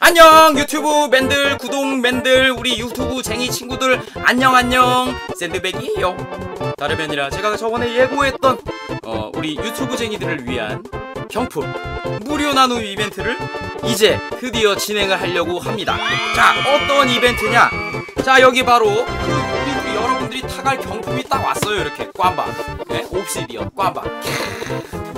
안녕 유튜브 맨들 구독 맨들 우리 유튜브 쟁이 친구들. 안녕 안녕. 샌드백이에요. 다름이 아니라 제가 저번에 예고했던 어, 우리 유튜브 쟁이들을 위한 경품 무료 나눔 이벤트를 이제 드디어 진행을 하려고 합니다. 자 어떤 이벤트냐? 자 여기 바로 그 여러분들이 타갈 경품이 딱 왔어요 이렇게. 꽌바. 네? 옵시디언 꽌바.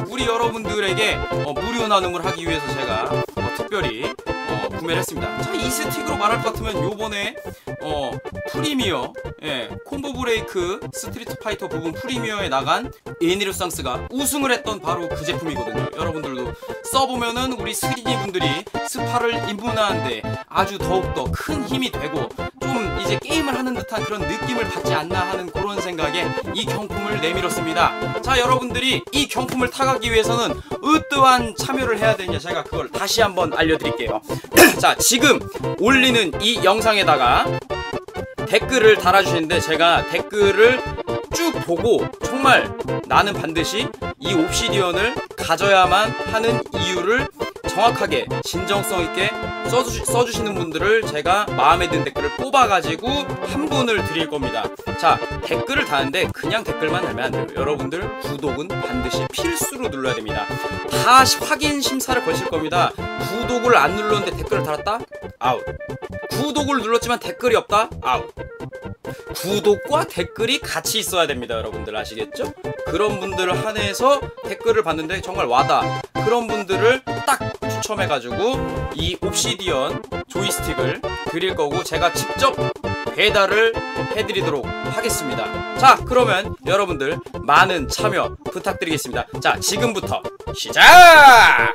우리 여러분들에게 어, 무료 나눔을 하기 위해서 제가 어, 특별히 어, 구매를 했습니다. 자, 이 스틱으로 말할 것 같으면 요번에 어, 프리미어 예, 콤보 브레이크 스트리트 파이터 부분 프리미어에 나간 에니르상스가 우승을 했던 바로 그 제품이거든요. 여러분들도 써보면은 우리 3D 분들이 스파를 입문하는데 아주 더욱더 큰 힘이 되고 좀 이제 게임을 하는 듯한 그런 느낌을 받지 않나 하는 그런 생각에 이 경품을 내밀었습니다. 자, 여러분들이 이 경품을 타가기 위해서는 어떠한 참여를 해야 되냐 제가 그걸 다시 한번 알려드릴게요. 자, 지금 올리는 이 영상에다가 댓글을 달아주시는데 제가 댓글을 쭉 보고 정말 나는 반드시 이 옵시디언을 가져야만 하는 이유를 정확하게 진정성 있게 써주시, 써주시는 분들을 제가 마음에 드는 댓글을 뽑아가지고 한 분을 드릴 겁니다. 자 댓글을 다는데 그냥 댓글만 달면 안 돼요. 여러분들 구독은 반드시 필수로 눌러야 됩니다. 다 확인 심사를 거칠 겁니다. 구독을 안 눌렀는데 댓글을 달았다? 아웃. 구독을 눌렀지만 댓글이 없다? 아웃. 구독과 댓글이 같이 있어야 됩니다 여러분들 아시겠죠? 그런 분들을 한해서 댓글을 봤는데 정말 와다 그런 분들을 딱 추첨해가지고 이 옵시디언 조이스틱을 드릴 거고 제가 직접 배달을 해드리도록 하겠습니다 자 그러면 여러분들 많은 참여 부탁드리겠습니다 자 지금부터 시작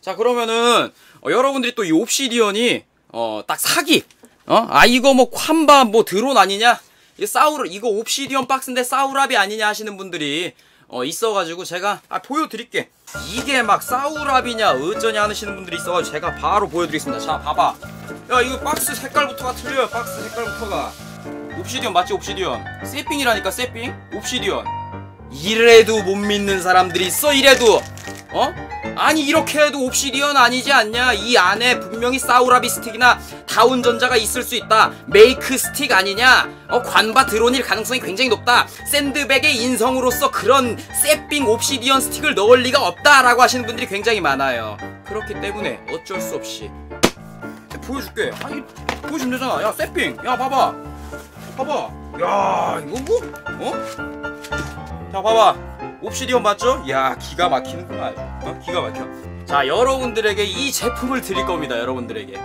자 그러면은 어, 여러분들이 또 이 옵시디언이 어, 딱 사기 어? 아 이거 뭐 콴바 뭐 드론 아니냐? 이 사우르 이거 옵시디언 박스인데 사우랍이 아니냐 하시는 분들이 어 있어가지고 제가 아 보여드릴게. 이게 막 사우랍이냐 어쩌냐 하시는 분들이 있어가지고 제가 바로 보여드리겠습니다. 자 봐봐. 야 이거 박스 색깔부터가 틀려요 박스 색깔부터가. 옵시디언 맞지 옵시디언? 세핑이라니까 세핑? 옵시디언. 이래도 못 믿는 사람들이 있어 이래도. 어? 아니 이렇게 해도 옵시디언 아니지 않냐? 이 안에 분명히 사우라비 스틱이나 다운전자가 있을 수 있다. 메이크 스틱 아니냐? 어 관바 드론일 가능성이 굉장히 높다. 샌드백의 인성으로서 그런 세핑 옵시디언 스틱을 넣을 리가 없다라고 하시는 분들이 굉장히 많아요. 그렇기 때문에 어쩔 수 없이. 보여줄게. 아니 보여주면 되잖아. 야 세핑. 야 봐봐. 봐봐. 야 이거 뭐? 어? 자 봐봐 옵시디언 맞죠? 야 기가 막히는구나. 어? 기가 막혀. 자 여러분들에게 이 제품을 드릴 겁니다 여러분들에게.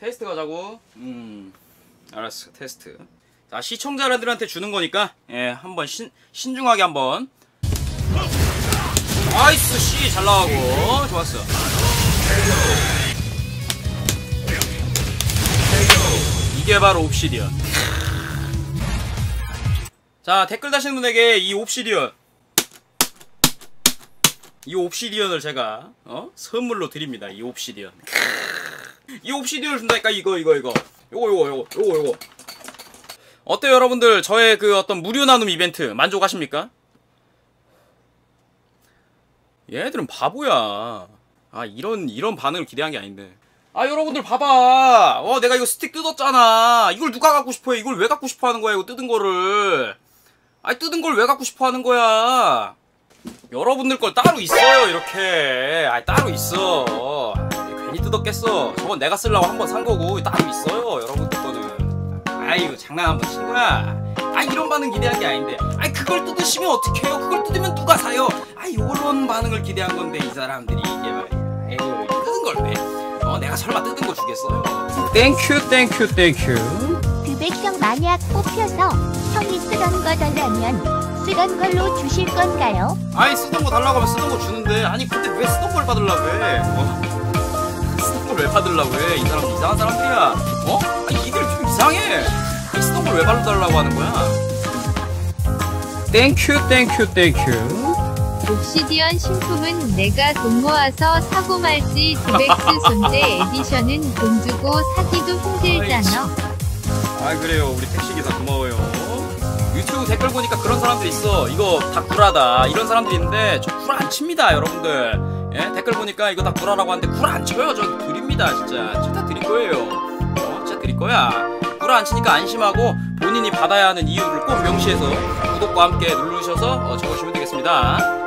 테스트 가자고. 음 알았어. 테스트. 자 시청자들한테 주는 거니까 예 한번 신, 신중하게 한번. 나이스 씨잘 나가고. 좋았어 이게 바로 옵시디언. 자 댓글 다시는 분에게 이 옵시디언. 이 옵시디언을 제가 어? 선물로 드립니다 이 옵시디언. 이 옵시디언을 준다니까 이거 이거 이거. 요거 요거 요거 요거 요거. 어때요 여러분들? 저의 그 어떤 무료 나눔 이벤트 만족하십니까? 얘들은 바보야. 아 이런 이런 반응을 기대한 게 아닌데 아 여러분들 봐봐. 어 내가 이거 스틱 뜯었잖아. 이걸 누가 갖고 싶어해? 이걸 왜 갖고 싶어 하는 거야 이거 뜯은 거를? 아니 뜯은 걸 왜 갖고 싶어 하는 거야? 여러분들 걸 따로 있어요 이렇게. 아 따로 있어. 괜히 뜯었겠어. 저건 내가 쓰려고 한 번 산 거고 따로 있어요 여러분들 거는. 아이고 장난 한 번 친 거야. 아 이런 반응 기대한 게 아닌데. 아이 그걸 뜯으시면 어떡해요? 그걸 뜯으면 누가 사요? 아 요런 반응을 기대한 건데 이 사람들이 이게 말이야. 에이 뜯은 걸왜 어, 내가 설마 뜯은 거 주겠어요? 땡큐 땡큐 땡큐 드백형 만약 뽑혀서 형이 쓰던 거 달라면 쓰던 걸로 주실 건가요? 아니 쓰던 거 달라고 하면 쓰던 거 주는데 아니 근데 왜 쓰던 걸 받으려고 해? 어? 쓰던 걸 왜 받으려고 해? 이 사람 이상한 사람들이야 어? 아니 이들 좀 이상해 아니, 쓰던 걸 왜 받아달라고 하는 거야? 땡큐 땡큐 땡큐 옵시디언 신품은 내가 돈 모아서 사고 말지 드백스 손재 에디션은 돈 주고 사기도 힘들잖아. 아 그래요 우리 택시기사 고마워요 유튜브 댓글 보니까 그런 사람들 있어. 이거 다 구라다. 이런 사람들이 있는데 저 구라 안 칩니다, 여러분들. 예? 댓글 보니까 이거 다 구라라고 하는데 구라 안 쳐요. 저 드립니다, 진짜. 진짜 드릴 거예요. 어, 진짜 드릴 거야. 구라 안 치니까 안심하고 본인이 받아야 하는 이유를 꼭 명시해서 구독과 함께 누르셔서 어, 적으시면 되겠습니다.